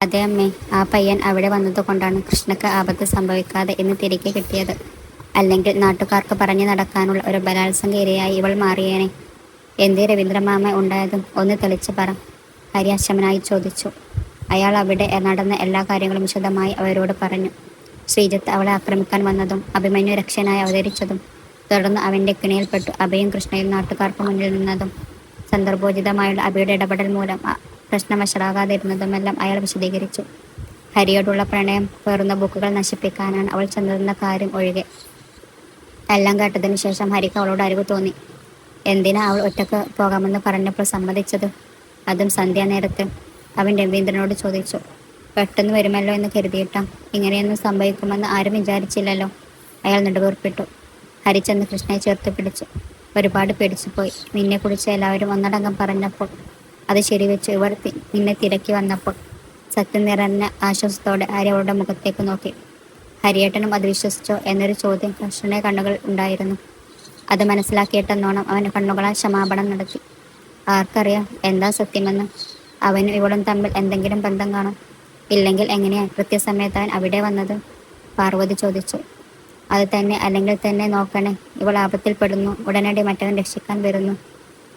അതെ അമ്മേ ആ പയ്യൻ അവിടെ വന്നതുകൊണ്ടാണ് കൃഷ്ണക്ക് ആപത്ത് സംഭവിക്കാതെ എന്ന് തിരികെ കിട്ടിയത്. അല്ലെങ്കിൽ നാട്ടുകാർക്ക് പറഞ്ഞു നടക്കാനുള്ള ഒരു ബലാത്സംഗ ഇരയായി ഇവൾ മാറിയേനെ. എന്തേ രവീന്ദ്രമാമ ഉണ്ടായതും ഒന്ന് തെളിച്ചു പറ. ഹരിയാശമനായി ചോദിച്ചു. അയാൾ അവിടെ നടന്ന എല്ലാ കാര്യങ്ങളും വിശദമായി അവരോട് പറഞ്ഞു. ശ്രീജിത്ത് അവളെ ആക്രമിക്കാൻ വന്നതും അഭിമന്യു രക്ഷനായി അവതരിച്ചതും തുടർന്ന് അവന്റെ കിണിയിൽപ്പെട്ടു അഭയും കൃഷ്ണയും നാട്ടുകാർക്ക് മുന്നിൽ നിന്നതും സന്ദർഭോചിതമായുള്ള അഭയുടെ ഇടപെടൽ മൂലം പ്രശ്നം അയാൾ വിശദീകരിച്ചു. ഹരിയോടുള്ള പ്രണയം പേറുന്ന ബുക്കുകൾ നശിപ്പിക്കാനാണ് അവൾ ചെന്നതെന്ന കാര്യം ഒഴികെ. എല്ലാം കേട്ടതിനു ശേഷം ഹരിക്ക് അവളോട് അറിവ് തോന്നി. എന്തിനാ അവൾ ഒറ്റയ്ക്ക് പോകാമെന്ന് പറഞ്ഞപ്പോൾ സമ്മതിച്ചത്? അതും സന്ധ്യാനേരത്ത് അവൻ രവീന്ദ്രനോട് ചോദിച്ചു. പെട്ടെന്ന് വരുമല്ലോ എന്ന് കരുതിയിട്ടാം. ഇങ്ങനെയൊന്നും സംഭവിക്കുമെന്ന് ആരും വിചാരിച്ചില്ലല്ലോ. അയാൾ നെടുവീർപ്പിട്ടു. ഹരിച്ചെന്ന് കൃഷ്ണയെ ചേർത്ത് പിടിച്ചു. ഒരുപാട് പേടിച്ചുപോയി. നിന്നെക്കുറിച്ച് എല്ലാവരും ഒന്നടങ്കം പറഞ്ഞപ്പോൾ അത് ശരിവെച്ച് ഇവർ നിന്നെ തിരക്കി വന്നപ്പോൾ സത്യം നിറഞ്ഞ ആശ്വാസത്തോടെ ഹരി അവളുടെ മുഖത്തേക്ക് നോക്കി. ഹരിയേട്ടനും അത് വിശ്വസിച്ചോ എന്നൊരു ചോദ്യം കൃഷ്ണന്റെ കണ്ണുകൾ ഉണ്ടായിരുന്നു. അത് മനസ്സിലാക്കിയിട്ടെന്നോണം അവൻ കണ്ണുകളാൽ ക്ഷമാപണം നടത്തി. ആർക്കറിയാം എന്താ സത്യമെന്ന്? അവനും ഇവളും തമ്മിൽ എന്തെങ്കിലും ബന്ധം കാണും. ഇല്ലെങ്കിൽ എങ്ങനെയാണ് കൃത്യസമയത്ത് അവൻ അവിടെ വന്നത്? പാർവതി ചോദിച്ചു. അത് തന്നെ അല്ലെങ്കിൽ തന്നെ നോക്കണേ. ഇവൾ ആപത്തിൽപ്പെടുന്നു. ഉടനടി മറ്റവൻ രക്ഷിക്കാൻ വരുന്നു.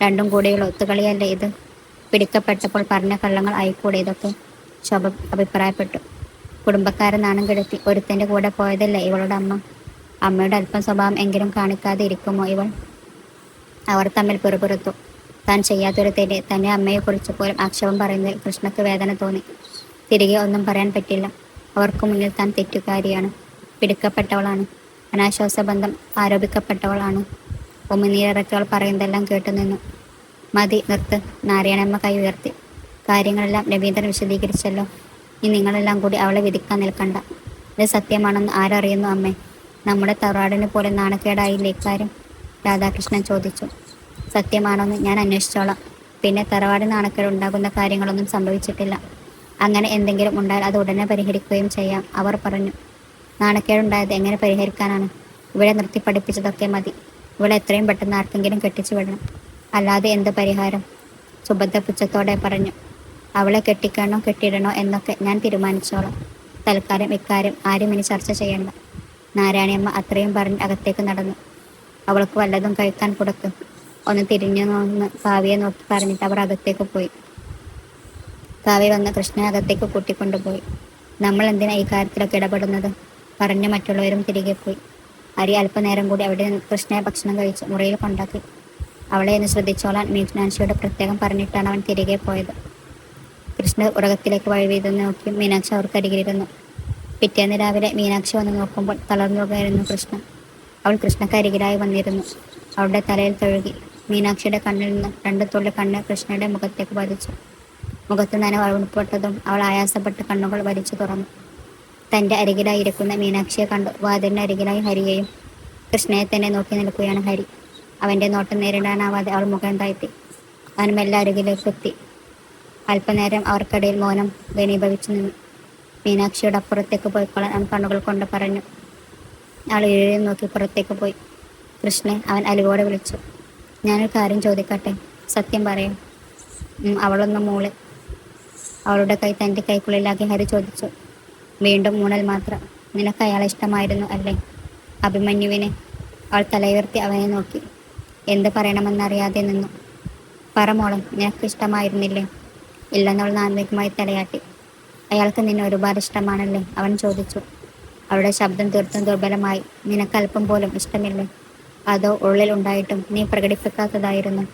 രണ്ടും കൂടിയുള്ള ഒത്തുകളിയല്ലേ ഇത്? പിടിക്കപ്പെട്ടപ്പോൾ പറഞ്ഞ കള്ളങ്ങൾ ആയിക്കൂടെ? ഇതൊക്കെ ശോഭ അഭിപ്രായപ്പെട്ടു. കുടുംബക്കാരെ നാണം കെടുത്തി. ഒരുത്തന്റെ കൂടെ പോയതല്ലേ ഇവളുടെ അമ്മ? അമ്മയുടെ അല്പം സ്വഭാവം എങ്കിലും കാണിക്കാതെ ഇരിക്കുമോ ഇവൾ? അവർ തമ്മിൽ പെറുപുറത്തു. താൻ ചെയ്യാത്തൊരു തെറ്റ് തന്നെ അമ്മയെക്കുറിച്ച് പോലും ആക്ഷേപം പറയുന്നതിൽ കൃഷ്ണക്ക് വേദന തോന്നി. തിരികെ ഒന്നും പറയാൻ പറ്റില്ല. അവർക്ക് മുന്നിൽ താൻ തെറ്റുകാരിയാണ്. പിടിക്കപ്പെട്ടവളാണ്. അനാശ്വാസ ബന്ധം ആരോപിക്കപ്പെട്ടവളാണ്. ഉമിനീരിറക്കിയവൾ പറയുന്നതെല്ലാം കേട്ടു നിന്നു മതി നിർത്ത്. നാരായണമ്മ കൈ ഉയർത്തി. കാര്യങ്ങളെല്ലാം രവീന്ദ്രൻ വിശദീകരിച്ചല്ലോ. ഇനി നിങ്ങളെല്ലാം കൂടി അവളെ വിധിക്കാൻ നിൽക്കണ്ട. ഇത് സത്യമാണെന്ന് ആരറിയുന്നു അമ്മേ? നമ്മുടെ തറവാടിന് പോലെ നാണക്കേടായില്ലേ ഇക്കാര്യം? രാധാകൃഷ്ണൻ ചോദിച്ചു. സത്യമാണെന്ന് ഞാൻ അന്വേഷിച്ചോളാം. പിന്നെ തറവാട് നാണക്കേട് ഉണ്ടാകുന്ന കാര്യങ്ങളൊന്നും സംഭവിച്ചിട്ടില്ല. അങ്ങനെ എന്തെങ്കിലും ഉണ്ടായാൽ അത് ഉടനെ പരിഹരിക്കുകയും ചെയ്യാം അവർ പറഞ്ഞു. നാണക്കേടുണ്ടായത് എങ്ങനെ പരിഹരിക്കാനാണ്? ഇവിടെ നിർത്തി പഠിപ്പിച്ചതൊക്കെ മതി. ഇവിടെ എത്രയും പെട്ടെന്ന് ആർക്കെങ്കിലും കെട്ടിച്ചു വിടണം. അല്ലാതെ എന്ത് പരിഹാരം? സുഭദ്ര പുച്ഛത്തോടെ പറഞ്ഞു. അവളെ കെട്ടിക്കണോ കെട്ടിടണോ എന്നൊക്കെ ഞാൻ തീരുമാനിച്ചോളാം. തൽക്കാലം ഇക്കാര്യം ആരും ഇനി ചർച്ച ചെയ്യണ്ട. നാരായണിയമ്മ അത്രയും പറഞ്ഞ് അകത്തേക്ക് നടന്നു. അവൾക്ക് വല്ലതും കഴിക്കാൻ കൊടുക്ക്. ഒന്ന് തിരിഞ്ഞു നോന്ന് കാവ്യെ നോക്കി പറഞ്ഞിട്ട് അവർ അകത്തേക്ക് പോയി. കാവ്യ വന്ന് കൃഷ്ണനെ അകത്തേക്ക് കൂട്ടിക്കൊണ്ടുപോയി. നമ്മൾ എന്തിനാ ഈ കാര്യത്തിലൊക്കെ ഇടപെടുന്നത്? പറഞ്ഞ് മറ്റുള്ളവരും തിരികെ പോയി. അരി അല്പനേരം കൂടി അവിടെ കൃഷ്ണയെ ഭക്ഷണം കഴിച്ച് മുറിയിൽ കൊണ്ടാക്കി. അവളെ ഒന്ന് ശ്രദ്ധിച്ചോളാൻ മീനാക്ഷിയോട് പ്രത്യേകം പറഞ്ഞിട്ടാണ് അവൻ തിരികെ പോയത്. കൃഷ്ണ ഉറകത്തിലേക്ക് വഴിവീതുന്ന നോക്കി മീനാക്ഷി അവർക്കരികിലിരുന്നു പിറ്റേന്ന് രാവിലെ മീനാക്ഷി വന്ന് നോക്കുമ്പോൾ തളർന്നു പോകായിരുന്നു കൃഷ്ണ. അവൾ കൃഷ്ണക്കരികിലായി വന്നിരുന്നു. അവളുടെ തലയിൽ തഴുകി. മീനാക്ഷിയുടെ കണ്ണിൽ നിന്ന് രണ്ട് തുള്ളി കണ്ണ് കൃഷ്ണയുടെ മുഖത്തേക്ക് പതിച്ചു. മുഖത്ത് നനവ് അവിടുപ്പെട്ടതും അവൾ ആയാസപ്പെട്ട് കണ്ണുകൾ വലിച്ചു തുറന്നു. തന്റെ അരികിലായി ഇരിക്കുന്ന മീനാക്ഷിയെ കണ്ടു. വാതിലിന്റെ അരികിലായി ഹരിയെയും കൃഷ്ണയെ തന്നെ നോക്കി നിൽക്കുകയാണ് ഹരി. അവന്റെ നോട്ടം നേരിടാനാവാതെ അവൾ മുഖം താഴ്ത്തി. അവൻ മെല്ലെ അരികിലേക്ക് എത്തി. അല്പനേരം അവർക്കിടയിൽ മൗനം ഘനീഭവിച്ചു നിന്നു. മീനാക്ഷിയുടെ അപ്പുറത്തേക്ക് പോയിക്കൊള്ളാൻ അവൻ കണ്ണുകൾ കൊണ്ട് പറഞ്ഞു. അവൾ ഇഴയും നോക്കി പുറത്തേക്ക് പോയി. കൃഷ്ണൻ അവൻ അലിവോടെ വിളിച്ചു. ഞാനൊരു കാര്യം ചോദിക്കട്ടെ? സത്യം പറയാം. അവളൊന്ന് മൂളി. അവളുടെ കൈ തന്റെ കൈക്കുള്ളിലാക്കി ഹരി ചോദിച്ചു. വീണ്ടും മൂണൽ മാത്രം. നിനക്ക് അയാളെ ഇഷ്ടമായിരുന്നു അല്ലേ? അഭിമന്യുവിനെ. അവൾ തലയുയർത്തി അവനെ നോക്കി. എന്ത് പറയണമെന്നറിയാതെ നിന്നു. പറ മോളം നിനക്ക് ഇഷ്ടമായിരുന്നില്ലേ? ഇല്ലെന്നവൾ നാന്തികമായി തലയാട്ടി. അയാൾക്ക് നിന്നെ ഒരുപാട് ഇഷ്ടമാണല്ലേ? അവൻ ചോദിച്ചു. അവളുടെ ശബ്ദം തീർത്തും ദുർബലമായി. നിനക്ക് അല്പം പോലും ഇഷ്ടമില്ലേ? അതോ ഉള്ളിൽ ഉണ്ടായിട്ടും നീ പ്രകടിപ്പിക്കാത്തതായിരുന്നു?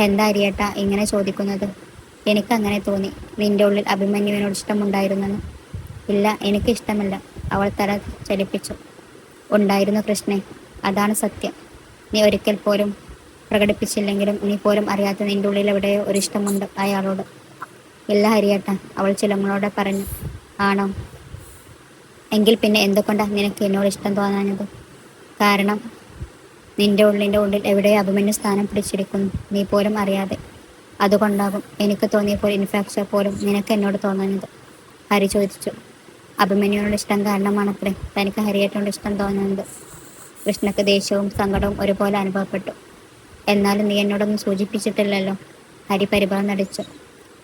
എന്താ അരിയേട്ട ഇങ്ങനെ ചോദിക്കുന്നത്? എനിക്കങ്ങനെ തോന്നി. നിന്റെ ഉള്ളിൽ അഭിമന്യുവിനോട് ഇഷ്ടമുണ്ടായിരുന്നെന്ന്. ഇല്ല എനിക്ക് ഇഷ്ടമല്ല. അവൾ തല ചലിപ്പിച്ചു ഉണ്ടായിരുന്നു കൃഷ്ണൻ അതാണ് സത്യം. നീ ഒരിക്കൽ പോലും പ്രകടിപ്പിച്ചില്ലെങ്കിലും നീ പോലും അറിയാത്ത നിന്റെ ഉള്ളിൽ എവിടെയോ ഒരു ഇഷ്ടമുണ്ട് അയാളോട്. ഇല്ല ഹരിയേട്ട അവൾ ചിലങ്ങളോടെ പറഞ്ഞു ആണോ? എങ്കിൽ പിന്നെ എന്തുകൊണ്ടാണ് നിനക്ക് എന്നോട് ഇഷ്ടം തോന്നാനത് കാരണം നിന്റെ ഉള്ളിന്റെ ഉള്ളിൽ എവിടെയോ അഭിമന്യു സ്ഥാനം പിടിച്ചിരിക്കുന്നു നീ പോലും അറിയാതെ. അതുകൊണ്ടാകും എനിക്ക് തോന്നിയപ്പോൾ ഇൻഫാക്ഷൻ പോലും നിനക്ക് എന്നോട് തോന്നുന്നത് ഹരി ചോദിച്ചു. അഭിമന്യുവിനോട് ഇഷ്ടം കാരണമാണത്രേ. തനിക്ക് ഹരിയേട്ടനോട് ഇഷ്ടം തോന്നുന്നത് കൃഷ്ണക്ക് ദേഷ്യവും സങ്കടവും ഒരുപോലെ അനുഭവപ്പെട്ടു. എന്നാലും നീ എന്നോടൊന്നും സൂചിപ്പിച്ചിട്ടില്ലല്ലോ. ഹരി പരിഭവം നടിച്ചു.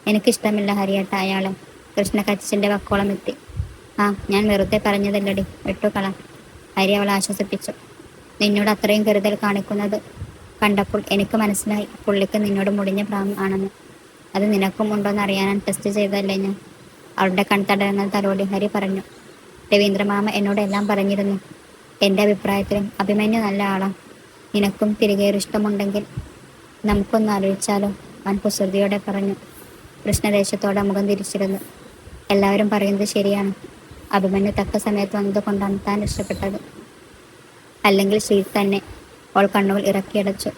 എനിക്കിഷ്ടമില്ല ഹരിയേട്ട അയാളെ. കൃഷ്ണ കച്ചിന്റെ വക്കോളം എത്തി. ആ ഞാൻ വെറുതെ പറഞ്ഞതല്ലടി. വെട്ടുകള ഹരി അവളെ ആശ്വസിപ്പിച്ചു. നിന്നോട് അത്രയും കരുതൽ കാണിക്കുന്നത് കണ്ടപ്പോൾ എനിക്ക് മനസ്സിലായി. പുള്ളിക്ക് നിന്നോട് മുടിഞ്ഞ പ്രാവം ആണെന്ന്. അത് നിനക്കും ഉണ്ടോയെന്ന് അറിയാനാണ് ടെസ്റ്റ് ചെയ്തതല്ലേ ഞാൻ? അവളുടെ കൺതടങ്ങൾ തലോടി ഹരി പറഞ്ഞു. രവീന്ദ്രമാമ എന്നോട് എല്ലാം പറഞ്ഞിരുന്നു. എന്റെ അഭിപ്രായത്തിലും അഭിമന്യു നല്ല ആളാണ് നിനക്കും തിരികെ ഇഷ്ടമുണ്ടെങ്കിൽ നമുക്കൊന്ന് ആലോചിച്ചാലോ അവൻ കുസൃതിയോടെ പറഞ്ഞു. കൃഷ്ണദേശത്തോടെ മുഖം തിരിച്ചിരുന്നു. എല്ലാവരും പറയുന്നത് ശരിയാണ്. അഭിമന്യു തക്ക സമയത്ത് വന്നതുകൊണ്ടാണ് താൻ രക്ഷപ്പെട്ടത് അല്ലെങ്കിൽ ശ്രീ തന്നെ അവൾ കണ്ണുകൾ ഇറക്കിയടച്ചു.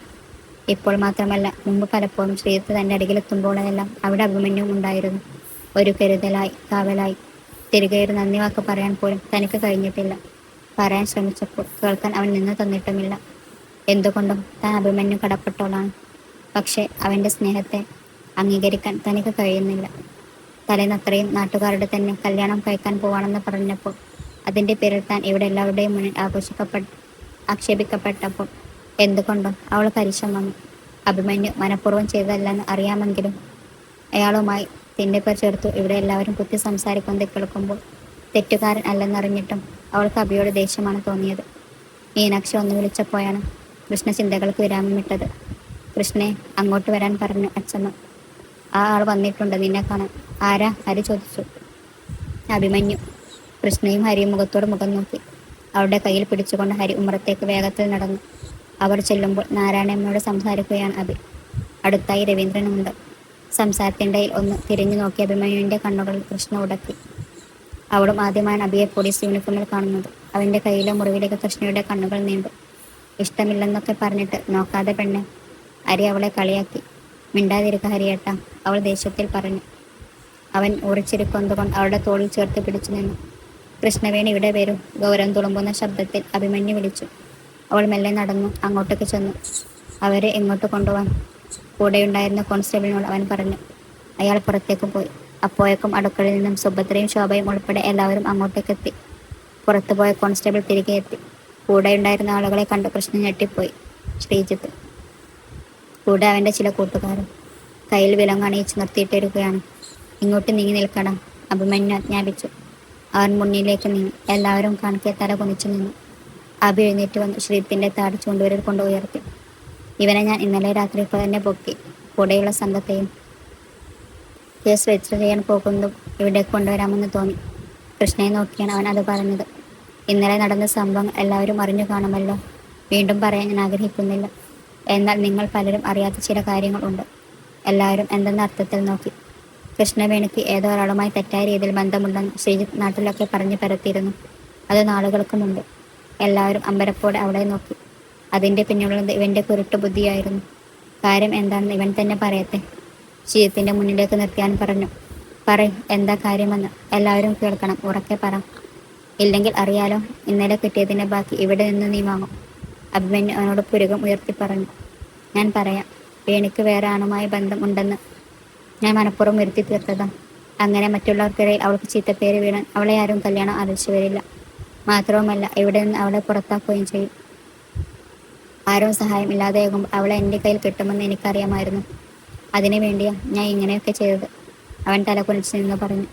ഇപ്പോൾ മാത്രമല്ല മുമ്പ് പലപ്പോഴും ശ്രീത്ത് തന്റെ അരികിലെത്തുമ്പോഴെല്ലാം അവിടെ അഭിമന്യവും ഉണ്ടായിരുന്നു. ഒരു കരുതലായി കാവലായി. തിരികെ ഒരു നന്ദി വാക്ക് പറയാൻ പോലും തനിക്ക് കഴിഞ്ഞിട്ടില്ല. പറയാൻ ശ്രമിച്ചപ്പോൾ കേൾക്കാൻ അവൻ നിന്ന് തന്നിട്ടുമില്ല. എന്തുകൊണ്ടും താൻ അഭിമന്യു കടപ്പെട്ടോളാണ്. പക്ഷേ അവന്റെ സ്നേഹത്തെ അംഗീകരിക്കാൻ തനിക്ക് കഴിയുന്നില്ല. തലേന്ന് അത്രയും നാട്ടുകാരുടെ തന്നെ കല്യാണം കഴിക്കാൻ പോവാണെന്ന് പറഞ്ഞപ്പോൾ അതിന്റെ പേരിൽ താൻ ഇവിടെ എല്ലാവരുടെയും മുന്നിൽ ആഘോഷിക്കപ്പെട്ട ആക്ഷേപിക്കപ്പെട്ടപ്പോൾ എന്തുകൊണ്ടും അവൾ പരിശ്രമം അഭിമന്യു മനഃപൂർവം ചെയ്തതല്ലെന്ന് അറിയാമെങ്കിലും അയാളുമായി തിന്റെ പേർ ചേർത്തു ഇവിടെ എല്ലാവരും കുത്തി സംസാരിക്കുന്നത് കേൾക്കുമ്പോൾ തെറ്റുകാരൻ അല്ലെന്നറിഞ്ഞിട്ടും അവൾക്ക് അബിയോട് ദേഷ്യമാണ് തോന്നിയത്. മീനാക്ഷി ഒന്ന് വിളിച്ചപ്പോഴാണ് കൃഷ്ണ ചിന്തകൾക്ക് വിരാമമിട്ടത്. കൃഷ്ണനെ അങ്ങോട്ട് വരാൻ പറഞ്ഞു അച്ഛമ്മ. ആ ആൾ വന്നിട്ടുണ്ട് നിന്നെ കാണാൻ. ആരാ? ഹരി ചോദിച്ചു. അഭിമന്യു. കൃഷ്ണയും ഹരിയും മുഖത്തോട് മുഖം നോക്കി. അവരുടെ കയ്യിൽ പിടിച്ചുകൊണ്ട് ഹരി ഉമ്മറത്തേക്ക് വേഗത്തിൽ നടന്നു. അവർ ചെല്ലുമ്പോൾ നാരായണമ്മയോട് സംസാരിക്കുകയാണ് അഭി. അടുത്തായി രവീന്ദ്രനുമുണ്ട് സംസാരത്തിന്റെ ഒന്ന് തിരിഞ്ഞു നോക്കി അഭിമന്യുവിന്റെ കണ്ണുകളിൽ കൃഷ്ണ ഉടക്കി. അവളും ആദ്യമായി നബിയെ പോലീസ് യൂണിഫോമിൽ കാണുന്നത്. അവന്റെ കയ്യിലെ മുറിവിലേക്ക് കൃഷ്ണയുടെ കണ്ണുകൾ നീണ്ടു. ഇഷ്ടമില്ലെന്നൊക്കെ പറഞ്ഞിട്ട് നോക്കാതെ പെണ്ണെ ഹരി അവളെ കളിയാക്കി. മിണ്ടാതിരിക്ക ഹരിയേട്ട അവൾ ദേഷ്യത്തിൽ പറഞ്ഞു. അവൻ ഉറച്ചിരിക്കൊന്നുകൊണ്ട് അവളുടെ തോളിൽ ചേർത്ത് പിടിച്ചു നിന്നു. കൃഷ്ണവേണി ഇവിടെ വരും. ഗൗരവം തുളുമ്പുന്ന ശബ്ദത്തിൽ അഭിമന്യു വിളിച്ചു. അവൾ മെല്ലെ നടന്നു അങ്ങോട്ടേക്ക് ചെന്നു. അവരെ എങ്ങോട്ട് കൊണ്ടുപോകാൻ കൂടെയുണ്ടായിരുന്ന കോൺസ്റ്റബിളിനോട് അവൻ പറഞ്ഞു. അയാൾ പുറത്തേക്ക് പോയി. അപ്പോഴേക്കും അടുക്കളയിൽ നിന്നും സുഭദ്രയും ശോഭയും ഉൾപ്പെടെ എല്ലാവരും അങ്ങോട്ടേക്ക് എത്തി. പുറത്തുപോയ കോൺസ്റ്റബിൾ തിരികെ എത്തി. കൂടെയുണ്ടായിരുന്ന ആളുകളെ കണ്ട് കൃഷ്ണൻ ഞെട്ടിപ്പോയി. ശ്രീജിത്ത്. കൂടെ അവന്റെ ചില കൂട്ടുകാരും. കയ്യിൽ വിലങ്ങണിയിച്ച് നിർത്തിയിട്ടിരിക്കുകയാണ്. ഇങ്ങോട്ട് നീങ്ങി നിൽക്കണം അഭിമന്യു ആജ്ഞാപിച്ചു. അവൻ മുന്നിലേക്ക് നീങ്ങി. എല്ലാവരും കാണിക്കെ തല കുനിച്ചു നിന്നു. അഭി എഴുന്നേറ്റ് വന്ന്. ശ്രീത്തിന്റെ താടി ചൂണ്ടുവരിൽ കൊണ്ട് ഉയർത്തി. ഇവനെ ഞാൻ ഇന്നലെ രാത്രി തന്നെ പൊക്കി. കൂടെയുള്ള സംഘത്തെയും കേസ് രജിസ്റ്റർ ചെയ്യാൻ പോകുന്നതും ഇവിടെ കൊണ്ടുവരാമെന്ന് തോന്നി. കൃഷ്ണയെ നോക്കിയാണ് അവൻ അത് പറഞ്ഞത്. ഇന്നലെ നടന്ന സംഭവം എല്ലാവരും അറിഞ്ഞു കാണുമല്ലോ. വീണ്ടും പറയാൻ ഞാൻ ആഗ്രഹിക്കുന്നില്ല. എന്നാൽ നിങ്ങൾ പലരും അറിയാത്ത ചില കാര്യങ്ങളുണ്ട് എല്ലാവരും എന്തെന്ന അർത്ഥത്തിൽ നോക്കി. കൃഷ്ണവേണിക്ക് ഏതോ ഒരാളുമായി തെറ്റായ രീതിയിൽ ബന്ധമുണ്ടെന്ന് ശ്രീജിത്ത് നാട്ടിലൊക്കെ പറഞ്ഞു പരത്തിയിരുന്നു. അത് നാളുകൾക്ക് മുമ്പ്. എല്ലാവരും അമ്പരപ്പോടെ അവിടെ നോക്കി. അതിന്റെ പിന്നിലുള്ളത് ഇവന്റെ കുരുട്ട് ബുദ്ധിയായിരുന്നു കാര്യം എന്താണെന്ന് ഇവൻ തന്നെ പറയട്ടെ. ശ്രീജിത്തിന്റെ മുന്നിലേക്ക് നിർത്തിയാൻ പറഞ്ഞു. പറയും എന്താ കാര്യമെന്ന്? എല്ലാവരും കേൾക്കണം. ഉറക്കെ പറ. ഇല്ലെങ്കിൽ അറിയാലോ ഇന്നലെ കിട്ടിയതിന്റെ ബാക്കി ഇവിടെ നിന്ന് നീ വാങ്ങും. അഭിമന്യു അവനോട് പുരുകം ഉയർത്തി പറഞ്ഞു. ഞാൻ പറയാം. വേണിക്ക് വേറെ ആണുമായി ബന്ധം ഉണ്ടെന്ന് ഞാൻ മനഃപൂർവം വരുത്തി തീർത്തതാ. അങ്ങനെ മറ്റുള്ളവർക്കിടയിൽ അവൾക്ക് ചീത്തപ്പേര് വീണാൻ അവളെ ആരും കല്യാണം ആലോചിച്ചു വരില്ല. മാത്രവുമല്ല ഇവിടെ നിന്ന് അവളെ പുറത്താക്കുകയും ചെയ്യും. ആരും സഹായം ഇല്ലാതെയാകുമ്പോൾ അവളെ എന്റെ കയ്യിൽ കിട്ടുമെന്ന് എനിക്കറിയാമായിരുന്നു. അതിനു വേണ്ടിയാ ഞാൻ ഇങ്ങനെയൊക്കെ ചെയ്തത്. അവൻ തല കുനിച്ച് നിന്ന് പറഞ്ഞു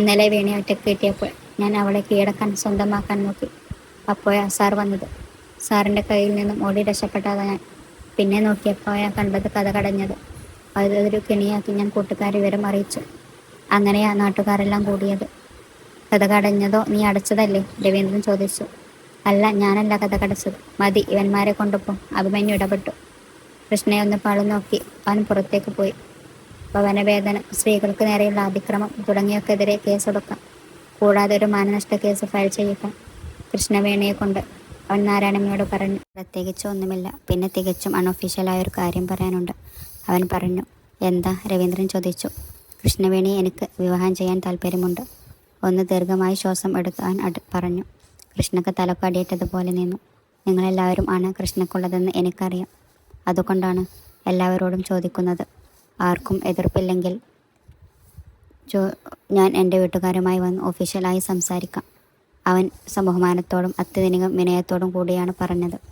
ഇന്നലെ വീണി ഒറ്റയ്ക്ക് കിട്ടിയപ്പോൾ ഞാൻ അവളെ കീഴടക്കാൻ സ്വന്തമാക്കാൻ നോക്കി. അപ്പോഴാ സാർ വന്നത്. സാറിന്റെ കയ്യിൽ നിന്നും ഓടി രക്ഷപ്പെട്ടതാ ഞാൻ. പിന്നെ നോക്കിയപ്പോഴാ കണ്ടത് കഥ കടഞ്ഞത്. അതൊരു കെണിയാക്കി ഞാൻ കൂട്ടുകാരി വിവരം അറിയിച്ചു. അങ്ങനെയാ നാട്ടുകാരെല്ലാം കൂടിയത്. കഥ കടഞ്ഞതോ നീ അടച്ചതല്ലേ? രവീന്ദ്രൻ ചോദിച്ചു. അല്ല ഞാനല്ല കഥ കടച്ചത്. മതി ഇവന്മാരെ കൊണ്ടുപോ. അഭിമന്യു ഇടപെട്ടു. കൃഷ്ണയെ ഒന്ന് പാളു നോക്കി അവൻ പുറത്തേക്ക് പോയി. ഭവനവേദന സ്ത്രീകൾക്ക് നേരെയുള്ള അതിക്രമം തുടങ്ങിയവർക്കെതിരെ കേസെടുക്കാം കൂടാതെ ഒരു മാനനഷ്ട കേസ് ഫയൽ ചെയ്യിക്കാം കൃഷ്ണവേണിയെ കൊണ്ട് അവൻ നാരായണമ്മയോട് പറഞ്ഞു പ്രത്യേകിച്ച് ഒന്നുമില്ല. പിന്നെ തികച്ചും അൺഒഫീഷ്യലായ ഒരു കാര്യം പറയാനുണ്ട്. അവൻ പറഞ്ഞു എന്താ? രവീന്ദ്രൻ ചോദിച്ചു. കൃഷ്ണവേണി എനിക്ക് വിവാഹം ചെയ്യാൻ താല്പര്യമുണ്ട് ഒന്ന് ദീർഘമായി ശ്വാസം അവൻ അട് പറഞ്ഞു. കൃഷ്ണക്ക് തലക്കടിയിട്ടതുപോലെ നിന്നു. നിങ്ങളെല്ലാവരും ആണ് കൃഷ്ണക്കുള്ളതെന്ന് എനിക്കറിയാം. അതുകൊണ്ടാണ് എല്ലാവരോടും ചോദിക്കുന്നത്. ആർക്കും എതിർപ്പില്ലെങ്കിൽ ചോ ഞാൻ എന്റെ വീട്ടുകാരുമായി വന്ന് ഒഫീഷ്യലായി സംസാരിക്കാം. അവൻ സമബഹുമാനത്തോടും അത്യധികം വിനയത്തോടും കൂടിയാണ് പറഞ്ഞത്.